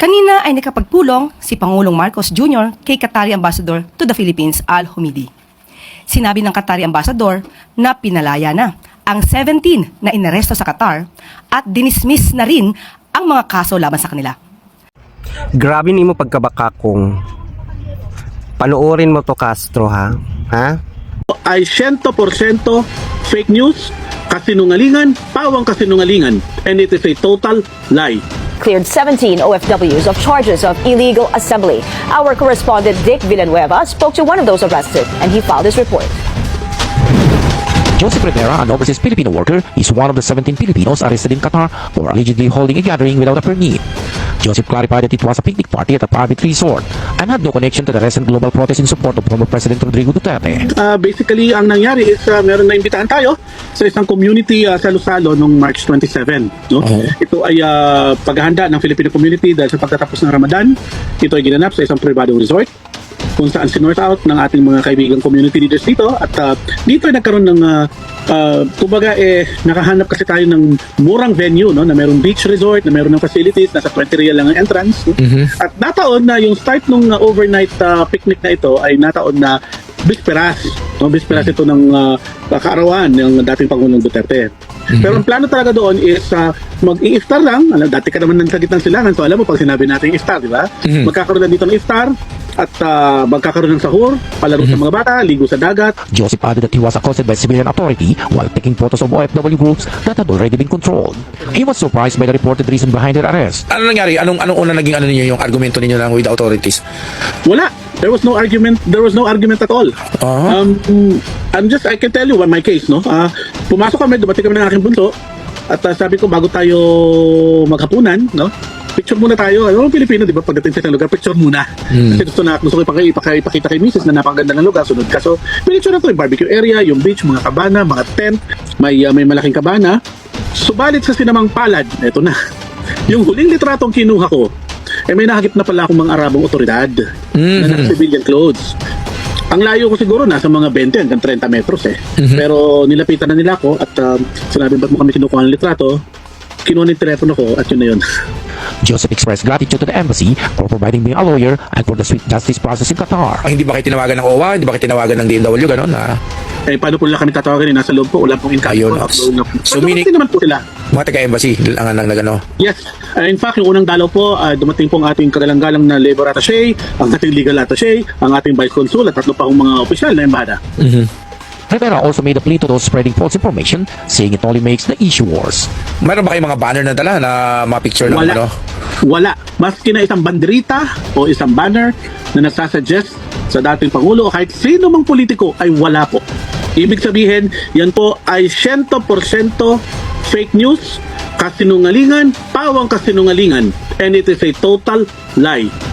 Kanina ay nakapagpulong si Pangulong Marcos Jr. kay Qatari Ambassador to the Philippines Al Humidi. Sinabi ng Qatari Ambassador na pinalaya na ang 17 na inaresto sa Qatar at dinismiss na rin ang mga kaso laban sa kanila. Grabe ni mo pagkabaka kung panoorin mo to Castro ha? Ha? ay 100% fake news, kasinungalingan, pawang kasinungalingan, and it is a total lie. Cleared 17 OFWs of charges of illegal assembly. Our correspondent Dick Villanueva spoke to one of those arrested and he filed his report. Joseph Rivera, an overseas Filipino worker, is one of the 17 Filipinos arrested in Qatar for allegedly holding a gathering without a permit. Joseph clarified that it was a picnic party at a private resort and had no connection to the recent global protest in support of former President Rodrigo Duterte. Uh, basically, ang nangyari is uh, meron na imbitahan tayo sa isang community uh, sa Lusalo noong March 27. No? Ito ay uh, paghahanda ng Filipino community dahil sa pagtatapos ng Ramadan. Ito ay ginanap sa isang pribadong resort kung saan sinorth out ng ating mga kaibigang community leaders dito at uh, dito ay nagkaroon ng uh, uh, kumbaga eh nakahanap kasi tayo ng murang venue no na mayroong beach resort na mayroong ng facilities nasa 20 real lang ang entrance no? at nataon na yung start nung uh, overnight uh, picnic na ito ay nataon na bisperas no bisperas ito ng uh, kaarawan ng dating Pangulong Duterte pero ang plano talaga doon is uh, mag-i-iftar lang. Alam, dati ka naman ng sagit ng silangan. So alam mo, pag sinabi natin iftar, di ba? Magkakaroon na dito ng iftar at uh, magkakaroon ng sahur, palaro sa mga bata, ligo sa dagat, Joseph added that he was accosted by civilian authority while taking photos of OFW groups that had already been controlled. He was surprised by the reported reason behind their arrest. Ano nangyari? Anong anong una naging ano ninyo yung argumento ninyo lang with the authorities? Wala. There was no argument. There was no argument at all. Ah. Um, I'm just, I can tell you what my case, no? Ah, pumasok kami, dumating kami ng aking bunso. At ah, sabi ko, bago tayo maghapunan, no? Picture muna tayo. Ano Pilipino, di ba? Pagdating sa isang lugar, picture muna. Kasi gusto na, gusto ko ipakita kay Mrs. na napakaganda ng lugar. Sunod ka. So, picture na to, yung barbecue area, yung beach, mga kabana, mga tent, may, ah, may malaking kabana. Subalit sa sinamang palad, eto na. Yung huling litratong kinuha ko, eh may nakakip na pala akong mga Arabong otoridad na naka-civilian clothes. Ang layo ko siguro nasa mga 20 hanggang 30 metros eh. Pero nilapitan na nila ako at um, sinabi ba't mo kami kinukuha ng litrato? Kinuha ng telepono ko at yun na yun. Joseph expressed gratitude to the embassy for providing being a lawyer and for the swift justice process in Qatar. Ang hindi ba kayo tinawagan ng OWA? Hindi ba kayo tinawagan ng DMW? Ganon na. eh paano po nila kami tatawagan eh? Nasa loob po, wala pong income. Ayun, po. Ops. So, meaning- naman po sila. Mga taga-embassy lang ang nagano. Yes. Uh, in fact, yung unang dalaw po, uh, dumating po ang ating kagalang-galang na labor attaché, ang ating legal attaché, ang ating vice consul at tatlo pa akong mga opisyal na embahada. Rivera also made a plea to those spreading false information, saying it only makes the issue worse. Meron ba kayong mga banner na dala na mga picture ng Wala. ano? Wala. Maski na isang banderita o isang banner na nagsasuggest sa dating Pangulo o kahit sino mang politiko ay wala po. Ibig sabihin, yan po ay 100% fake news, kasinungalingan, pawang kasinungalingan, and it is a total lie.